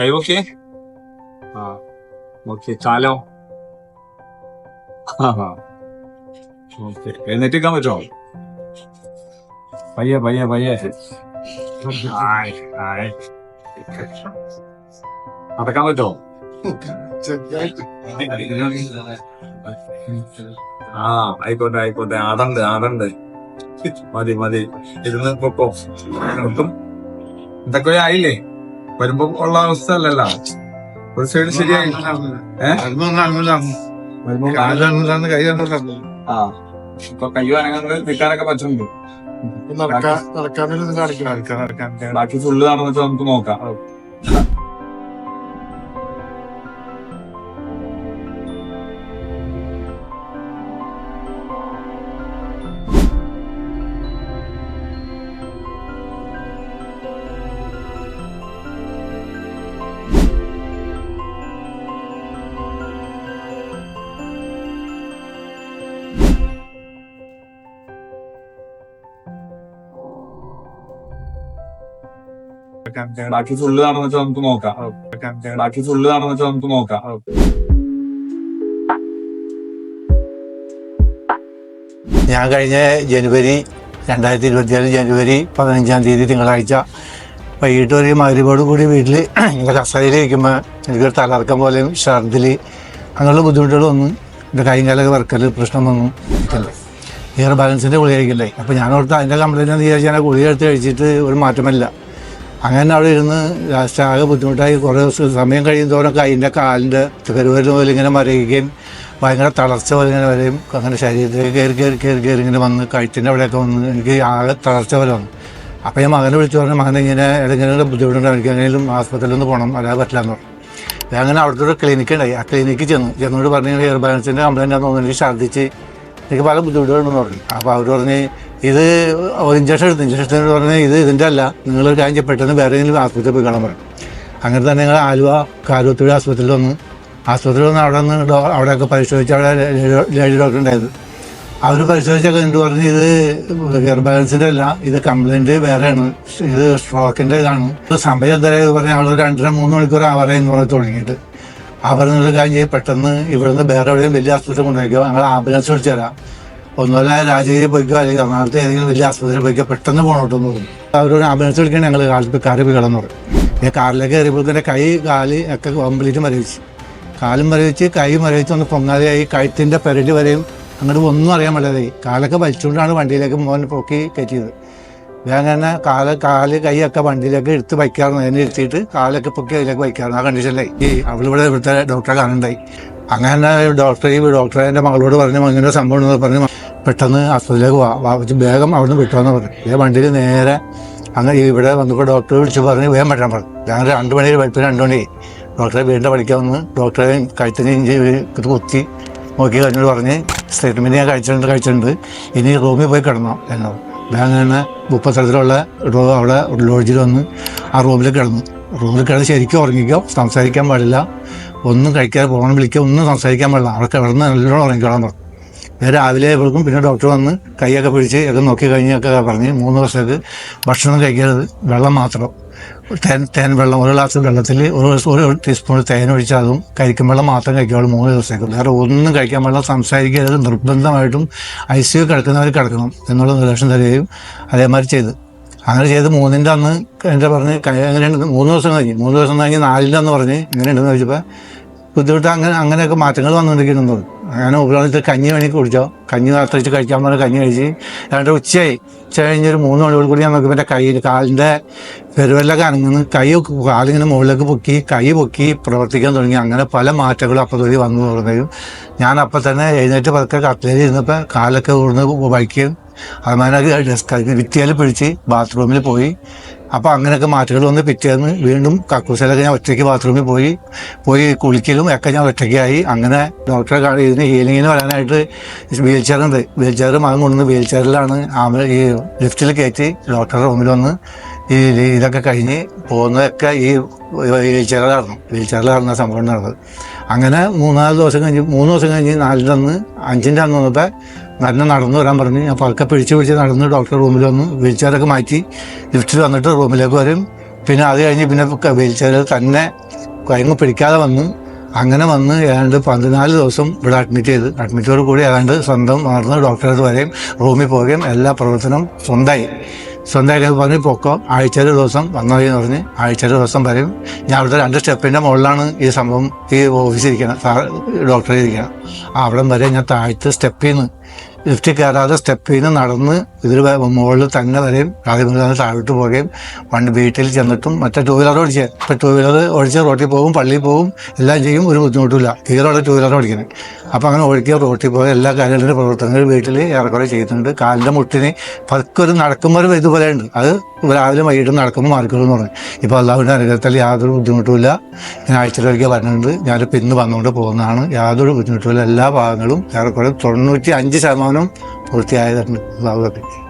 കൈ okay? ആ okay. ചാലോ. ഓക്കെ. എഴുന്നേറ്റിക്കാൻ പറ്റുമോ? പയ്യെ പയ്യെ പയ്യെ. ആയ്, ആയ്. നടക്കാൻ പറ്റുമോ? ആ ആയിക്കോട്ടെ ആയിക്കോട്ടെ. ആടണ്ട് ആടണ്ട് മതി മതി. ഇരുന്ന് പൊക്കോ. നിർത്തും എന്തൊക്കെ ആയില്ലേ? വരുമ്പോ ഉള്ള അവസ്ഥ അല്ലല്ല. ഒരു സൈഡ് ശരിയായി. നിൽക്കാനൊക്കെ പറ്റുന്നുണ്ട്. ബാക്കി ഫുള്ള് നടന്നിട്ട് നമുക്ക് നോക്കാം. ബാക്കി ഫുള്ള് നടന്നിട്ട് നമുക്ക് നോക്കാം. ബാക്കി ഫുള്ള് നടന്നിട്ട് നമുക്ക് നോക്കാം. ഞാൻ കഴിഞ്ഞ ജനുവരി രണ്ടായിരത്തി ഇരുപത്തിയാറ് ജനുവരി പതിനഞ്ചാം തീയതി തിങ്കളാഴ്ച വൈകിട്ട് ഒരു മകരീബോട് കൂടി വീട്ടിൽ ഇങ്ങനെ കസേരയിൽ ഇരിക്കുമ്പോൾ എനിക്കൊരു തലർക്കം പോലെയും ഛർദിൽ അങ്ങനെയുള്ള ബുദ്ധിമുട്ടുകളൊന്നും എന്റെ കൈയും കാലൊക്കെ വർക്കൽ പ്രശ്നമൊന്നും ഇല്ല. ഇയർ ബാലൻസിന്റെ ഗുളിക കഴിക്കണ്ടേ അപ്പോൾ ഞാൻ ഓർത്ത് അതിന്റെ കംപ്ലൈന്റ് എന്ന് വിചാരിച്ചാൽ ഞാൻ ഗുളിക എടുത്ത് കഴിച്ചിട്ട് ഒരു മാറ്റമില്ല. അങ്ങനെ അവിടെ ഇരുന്ന് ലാസ്റ്റ് ആകെ ബുദ്ധിമുട്ടായി. കുറേ ദിവസം സമയം കഴിയും അതിന്റെ കാലിന്റെ പെരുവരുന്ന പോലെ ഇങ്ങനെ മരയുകയും ഭയങ്കര തളർച്ച പോലെ ഇങ്ങനെ വരെയും അങ്ങനെ ശരീരത്തിലേക്ക് കയറി കയറി കയറി കയറി ഇങ്ങനെ വന്ന് കഴുത്തിന്റെ അവിടെയൊക്കെ വന്ന് എനിക്ക് ആകെ തളർച്ച പോലെ വന്നു. അപ്പോൾ ഞാൻ മകനെ വിളിച്ചു പറഞ്ഞു മകനെ ഇങ്ങനെ ഇങ്ങനെ ബുദ്ധിമുട്ടുണ്ട്? എനിക്ക് എങ്ങനെയും ആസ്പത്രിയിൽ ഒന്ന് പോകണം അല്ലാതെ പറ്റില്ല എന്ന് പറഞ്ഞു. അങ്ങനെ അവിടുത്തെ ഒരു ക്ലിനിക്ക് ഉണ്ടായി. ആ ക്ലിനിക്കിൽ ചെന്നു. ചെന്നോട് പറഞ്ഞു ഹെയർ ബാലൻസിന്റെ കംപ്ലൈന്റ് ആണെന്ന് തോന്നുന്നു. എനിക്ക് ഛർദ്ദിച്ച് എനിക്ക് പല ബുദ്ധിമുട്ടുകളുണ്ടെന്ന് പറഞ്ഞു. അപ്പോൾ അവർ പറഞ്ഞ് ഇത് ഇഞ്ചക്ഷൻ എടുത്തു? ഇഞ്ചക്ഷൻ പറഞ്ഞ് ഇത് ഇതിന്റെ അല്ല. നിങ്ങൾ കാര്യം പെട്ടെന്ന് വേറെ ഏതെങ്കിലും ആസ്പത്രിയിൽ പോയി കാണാൻ പറഞ്ഞു അങ്ങനെ തന്നെ ഞങ്ങൾ ആലുവ കാലുവത്തുഴ ആസ്പത്രിയിൽ വന്ന്. ആസ്പത്രിയിൽ വന്ന് അവിടെ നിന്ന് അവിടെയൊക്കെ പരിശോധിച്ച് അവിടെ ലേഡി ഡോക്ടർ ഉണ്ടായത് അവർ പരിശോധിച്ചൊക്കെ എന്ത് പറഞ്ഞ് ഇത് ഹെയർ ബാലൻസിന്റെ അല്ല. ഇത് കംപ്ലൈന്റ് വേറെയാണ്. ഇത് സ്ട്രോക്കിന്റെ ഇതാണ്. ഇത് സമയം എന്തായാലും പറഞ്ഞാൽ അവിടെ രണ്ടര മൂന്ന് മണിക്കൂർ ആവാറായി എന്ന് പറഞ്ഞ് തുടങ്ങിയിട്ട്. അവർ കഴിഞ്ഞ് പെട്ടെന്ന് ഇവിടുന്ന് വേറെ എവിടെയും വലിയ ആശുപത്രി കൊണ്ടുപോയിക്കോ. ഞങ്ങൾ ആംബുലൻസ് വിളിച്ചു തരാം. ഒന്നുമല്ല രാജഗിരി പോയിക്കോ അല്ലെങ്കിൽ എറണാകുളത്ത് ഏതെങ്കിലും വലിയ ആസ്പത്രിയിൽ പോയിക്കോ പെട്ടെന്ന് പോകണോട്ടെന്ന് പറഞ്ഞു. അവരോട് ആംബുലൻസ് വിളിക്കാൻ ഞങ്ങൾ കാലത്ത് കാറി പോയി കിടന്നു പറയും ഞാൻ കാറിലേക്ക് കയറിയപ്പോൾ കൈ കാൽ ഒക്കെ കംപ്ലീറ്റ് മരവിച്ച്. കാലും മരവിച്ച് കൈ മരവിച്ച് ഒന്ന് പൊങ്ങാതെയായി. കഴുത്തിന്റെ പെരടി വരെയും അങ്ങോട്ട് ഒന്നും അറിയാൻ പറ്റാതെ കാലൊക്കെ വലിച്ചുകൊണ്ടാണ് വണ്ടിയിലേക്ക് മോൻ പൊക്കി കയറ്റിയത്. ഞാൻ അങ്ങനെ കാൽ കാൽ കൈയൊക്കെ വണ്ടിയിലേക്ക് എടുത്ത് വയ്ക്കാറുണ്ട് അതിനെ ഇരുത്തിയിട്ട് കാലൊക്കെ പൊക്കി അതിലേക്ക് വയ്ക്കാറുണ്ട് ആ കണ്ടീഷനിലായി. ഈ അവളിവിടെ ഇവിടുത്തെ ഡോക്ടറെ കാണണ്ടായി. അങ്ങനെ ഡോക്ടർ ഈ ഡോക്ടറെ എന്റെ മകളോട് പറഞ്ഞു അങ്ങനെ സംഭവം ഉണ്ടെന്ന് പറഞ്ഞു പെട്ടെന്ന് ആസ്പത്രിയിലേക്ക് വാ വേഗം അവിടെ നിന്ന് വിട്ടോന്ന് പറഞ്ഞു. ഈ വണ്ടിയിൽ നേരെ അങ്ങനെ ഇവിടെ വന്നപ്പോൾ ഡോക്ടറെ വിളിച്ച് പറഞ്ഞ് വേഗം പറ്റാൻ പറഞ്ഞു. ഞാൻ രണ്ട് മണി വെളുപ്പിന് രണ്ട് മണി ഡോക്ടറെ വീണ്ടും പഠിക്കാൻ വന്ന് ഡോക്ടറെ കഴുത്തിന് ഇഞ്ചി കുത്തി നോക്കി കഴിഞ്ഞിട്ട് പറഞ്ഞ് സ്റ്റേറ്റ്മെന്റ് ഞാൻ കഴിച്ചിട്ടുണ്ട് കഴിച്ചിട്ടുണ്ട്. ഇനി റൂമിൽ പോയി കിടന്നോ എന്നോട്. മുപ്പത്തരത്തിലുള്ള റൂ അവിടെ ലോഡ്ജിൽ വന്ന് ആ റൂമിൽ കിടന്നു. റൂമിൽ കിടന്ന് ശരിക്കും ഉറങ്ങിക്കോ സംസാരിക്കാൻ പാടില്ല. ഒന്നും കഴിക്കാതെ പോകണം വിളിക്കുക ഒന്നും സംസാരിക്കാൻ പാടില്ല. അവിടെ കിടന്ന് നല്ലോണം ഉറങ്ങിക്കോളാൻ തുടങ്ങും ഞാൻ രാവിലെ ആയപ്പോഴും പിന്നെ ഡോക്ടർ വന്ന് കൈയൊക്കെ പിടിച്ച് ഒക്കെ നോക്കി കഴിഞ്ഞൊക്കെ പറഞ്ഞ് മൂന്ന് ദിവസത്തേക്ക് ഭക്ഷണം കഴിക്കരുത് വെള്ളം മാത്രം. തേൻ തേൻ വെള്ളം ഒരു ഗ്ലാസ് വെള്ളത്തിൽ ഒരു ഒരു ടീസ്പൂൺ തേൻ ഒഴിച്ചാൽ അതും കഴിക്കും വെള്ളം മാത്രം കഴിക്കാവുള്ളൂ മൂന്ന് ദിവസത്തേക്ക്. വേറെ ഒന്നും കഴിക്കാൻ വെള്ളം സംസാരിക്കരുത് നിർബന്ധമായിട്ടും ഐ സി യു കിടക്കുന്നവർ കിടക്കണം എന്നുള്ള നിർദ്ദേശം തരികയും അതേമാതിരി ചെയ്ത്. അങ്ങനെ ചെയ്ത് മൂന്നിന്റെ അന്ന് എന്റെ പറഞ്ഞ് എങ്ങനെയുണ്ട്? മൂന്ന് ദിവസം കഴിഞ്ഞ് മൂന്ന് ദിവസം കഴിഞ്ഞ് നാലിന്റെ അന്ന് പറഞ്ഞ് എങ്ങനെയുണ്ടെന്ന് ചോദിച്ചപ്പോൾ ബുദ്ധിമുട്ട് അങ്ങനെ അങ്ങനെയൊക്കെ മാറ്റങ്ങൾ വന്നുകൊണ്ടിരിക്കുന്നുണ്ട്. അങ്ങനെ ഉപയോഗിച്ചിട്ട് കഞ്ഞി വേണമെങ്കിൽ കുടിച്ചോ. കഞ്ഞി നേരത്തെ കഴിക്കാൻ പറഞ്ഞ കഞ്ഞി കഴിച്ച് രണ്ട് ഉച്ചയായി. ഉച്ച കഴിഞ്ഞൊരു മൂന്ന് മണിയോട് കൂടി ഞാൻ നോക്കുമ്പോൾ എന്റെ കയ്യിൽ കാലിന്റെ പെരുവല്ലൊക്കെ അനങ്ങുന്നു. കൈ കാലിങ്ങനെ മുകളിലേക്ക് പൊക്കി കൈ പൊക്കി പ്രവർത്തിക്കാൻ തുടങ്ങി. അങ്ങനെ പല മാറ്റങ്ങളും അപ്പോൾ തൊഴിൽ വന്നു തുടങ്ങി ഞാൻ അപ്പം തന്നെ എഴുന്നേറ്റ് പതുക്കെ കട്ടിലേൽ ഇരുന്നപ്പോൾ കാലൊക്കെ ഊർന്ന് ബൈക്ക് അതുമാതിരി ഡെസ്ക് വിത്തിയാൽ പിടിച്ച് ബാത്റൂമിൽ പോയി. അപ്പോൾ അങ്ങനെയൊക്കെ മാറ്റങ്ങൾ വന്ന് പിറ്റേന്ന് വീണ്ടും കക്കൂസിലൊക്കെ ഞാൻ ഒറ്റയ്ക്ക് ബാത്റൂമിൽ പോയി പോയി കുളിക്കലും ഒക്കെ ഞാൻ ഒറ്റയ്ക്കായി. അങ്ങനെ ഡോക്ടറെ കാണി ഇതിന് ഹീലിങ്ങിന് വരാനായിട്ട് വീൽ ചെയറുണ്ട് വീൽ ചെയർ മകൻ കൊണ്ടുവന്ന് വീൽ ചെയറിലാണ് ആമ ഈ ലിഫ്റ്റിൽ കയറ്റി ഡോക്ടറുടെ റൂമിൽ വന്ന് ഈ ഇതൊക്കെ കഴിഞ്ഞ് പോകുന്നതൊക്കെ ഈ വീൽ ചെയറിലായിരുന്നു വീൽ ചെയറിലായിരുന്നു സംഭവം നടന്നത്. അങ്ങനെ മൂന്നാൽ ദിവസം കഴിഞ്ഞ് മൂന്ന് ദിവസം കഴിഞ്ഞ് നാലിന്റെ അന്ന് അഞ്ചിന്റെ അന്ന് വന്നപ്പോൾ നല്ല നടന്നു വരാൻ പറഞ്ഞ് ഞാൻ പതുക്കെ പിടിച്ച് പിടിച്ച് നടന്ന് ഡോക്ടർ റൂമിൽ വന്നു. വീൽ ചെയറൊക്കെ മാറ്റി ലിഫ്റ്റിൽ വന്നിട്ട് റൂമിലേക്ക് വരും. പിന്നെ അത് കഴിഞ്ഞ് പിന്നെ വീൽ ചെയറിൽ തന്നെ കയങ്ങ് പിടിക്കാതെ വന്നു. അങ്ങനെ വന്ന് ഏതാണ്ട് പതിനാല് ദിവസം ഇവിടെ അഡ്മിറ്റ് ചെയ്ത്. അഡ്മിറ്റോട് കൂടി ഏതാണ്ട് സ്വന്തം നടന്ന് ഡോക്ടറെ അടുത്ത് വരെയും റൂമിൽ പോവുകയും എല്ലാ പ്രവർത്തനവും സ്വന്തമായി. സ്വന്തമായിട്ട് പറഞ്ഞ് പൊക്കോ. ആഴ്ചയിൽ ദിവസം വന്നു എന്ന് പറഞ്ഞ് ആഴ്ചയിൽ ദിവസം പറയും. ഞാൻ അവിടുത്തെ രണ്ട് സ്റ്റെപ്പിന്റെ മുകളിലാണ് ഈ സംഭവം ഈ ഓഫീസിരിക്കണം സാർ ഡോക്ടറെ ഇരിക്കണം. അവിടെ വരെ ഞാൻ താഴത്തെ സ്റ്റെപ്പിൽ നിന്ന് ലിഫ്റ്റിൽ കയറാതെ സ്റ്റെപ്പിൽ നിന്ന് നടന്ന് ഇതിൽ മുകളിൽ തന്നെ വരെയും ആദ്യം താഴോട്ട് പോവുകയും വണ്ടി വീട്ടിൽ ചെന്നിട്ടും മറ്റേ ടൂ വീലർ ഓടിച്ച്. ഇപ്പം ടൂ വീലർ ഓടിച്ച് റോട്ടിൽ പോകും പള്ളിയിൽ പോകും എല്ലാം ചെയ്യും ഒരു ബുദ്ധിമുട്ടില്ല ഹീറോയുടെ ടൂ വീലർ ഓടിക്കുന്നത്. അപ്പോൾ അങ്ങനെ ഓടിക്കുക റോട്ടിൽ പോയി എല്ലാ കാര്യങ്ങളുടെ പ്രവർത്തനങ്ങൾ വീട്ടിൽ ഏറെക്കുറെ ചെയ്യുന്നുണ്ട് കാലിന്റെ മുട്ടിന് പതുക്കൊരു നടക്കുമ്പോൾ ഒരു ഇതുപോലെ ഉണ്ട് അത് രാവിലെ വൈകിട്ട് നടക്കുമ്പോൾ മാറിക്കോളൂ പറഞ്ഞു. ഇപ്പോൾ അള്ളാഹുവിന്റെ അനുഗ്രഹത്തിൽ യാതൊരു ബുദ്ധിമുട്ടുമില്ല. ഞാൻ ആഴ്ചയിലൊരിക്കൽ വരണുണ്ട് ഞാനിപ്പോൾ ഇന്ന് വന്നുകൊണ്ട് പോകുന്നതാണ്. യാതൊരു ബുദ്ധിമുട്ടുമില്ല. എല്ലാ ഭാഗങ്ങളും ഏറെക്കുറെ തൊണ്ണൂറ്റി അഞ്ച് ശതമാനം പൂർത്തിയായതുണ്ട്. അള്ളാഹു